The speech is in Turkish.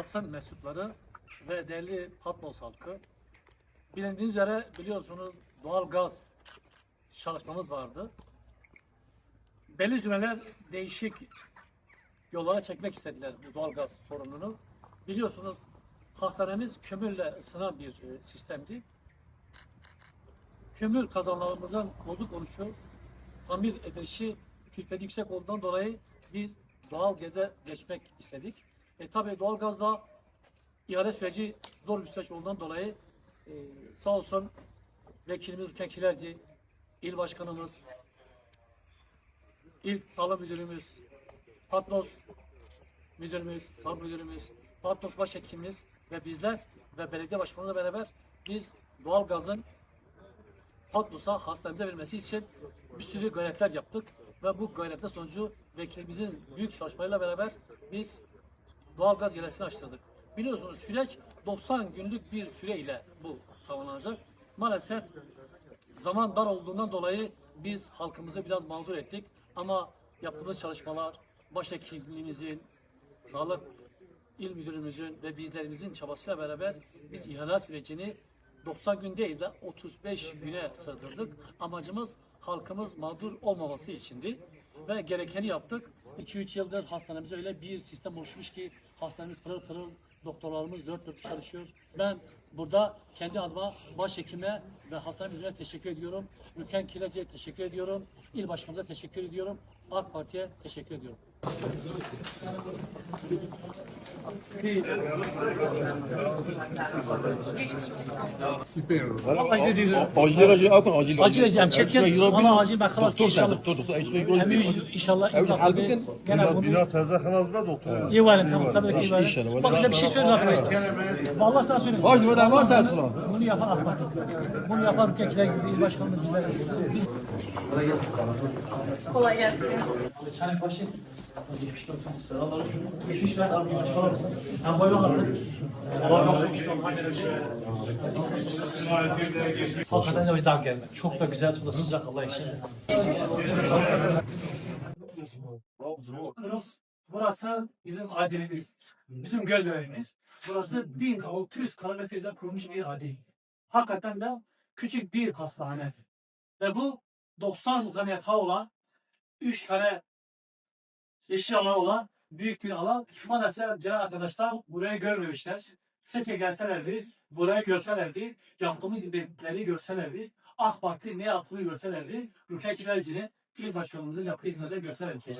basın mensupları ve değerli Patmos halkı. Bilindiğiniz üzere biliyorsunuz doğal gaz çalışmamız vardı. Belli cümleler değişik yollara çekmek istediler bu doğal gaz sorununu. Biliyorsunuz hastanemiz kömürle ısınan bir e, sistemdi. Kömür kazanlarımızın bozuk oluşu, tamir edilişi külfeti yüksek olduğundan dolayı biz doğal gaza geçmek istedik. E tabi doğal gazda ihale süreci zor bir süreç olduğundan dolayı e, sağ olsun vekilimiz Ülken Kilerci, il başkanımız, il sağlık müdürümüz, Patnos müdürümüz, sağlık müdürümüz, Patnos başhekimimiz ve bizler ve belediye başkanımızla beraber biz doğal gazın Patnos'a hastanemize verilmesi için bir sürü gayretler yaptık ve bu gayretler sonucu vekilimizin büyük çalışmalarıyla beraber biz doğalgaz gelesini açtırdık. Biliyorsunuz süreç 90 günlük bir süre ile bu tamamlanacak. Maalesef zaman dar olduğundan dolayı biz halkımızı biraz mağdur ettik ama yaptığımız çalışmalar başhekimliğimizin, sağlık il müdürümüzün ve bizlerimizin çabasıyla beraber biz ihale sürecini 90 gün değil de 35 güne sığdırdık. Amacımız halkımız mağdur olmaması içindi ve gerekeni yaptık. 2-3 yıldır hastanemiz öyle bir sistem oluşmuş ki hastanemiz pırıl pırıl doktorlarımız dört dört çalışıyor. Ben burada kendi adıma başhekime ve hastane müdürüne teşekkür ediyorum. Ülken Kileci'ye teşekkür ediyorum. İl başkanımıza teşekkür ediyorum. AK Parti'ye teşekkür ediyorum. Gidiyor. Acil acil akın acil. Acil edeceğim. Çekin. Ama acil Doktor sen inşallah. doktor doktor acil Hem inşallah halbuki- Bina taze halazda doktor. iyi var tamam sabır iyi var. Bak bir şey arkadaşlar. Vallahi sana söyleyeyim. Acil var var sen sıra. Bunu yapan AK Parti. Bunu yapan ülkekiler gibi il başkanımız bizler. Biz Kolay gelsin. Çay başı. Geçmiş olsun. Geçmiş ben abi geçmiş olsun. Ben boyun attım. Allah razı olsun. Hakikaten de bizden gelmek. Çok da güzel, çok da sıcak Allah için. Burası bizim acilimiz. Bizim göl bebeğimiz. Burası 1600 kilometre üzerinde kurulmuş bir acil. Hakikaten de küçük bir hastane. Ve bu 90 tane yatağı olan 3 tane yeşil alan olan büyük bir alan. Maalesef Celal arkadaşlar buraya görmemişler. Keşke gelselerdi, buraya görselerdi, yaptığımız hizmetleri görselerdi, AK Parti ne yaptığını görselerdi, ülke kilercini il başkanımızın yaptığı hizmetleri görselerdi.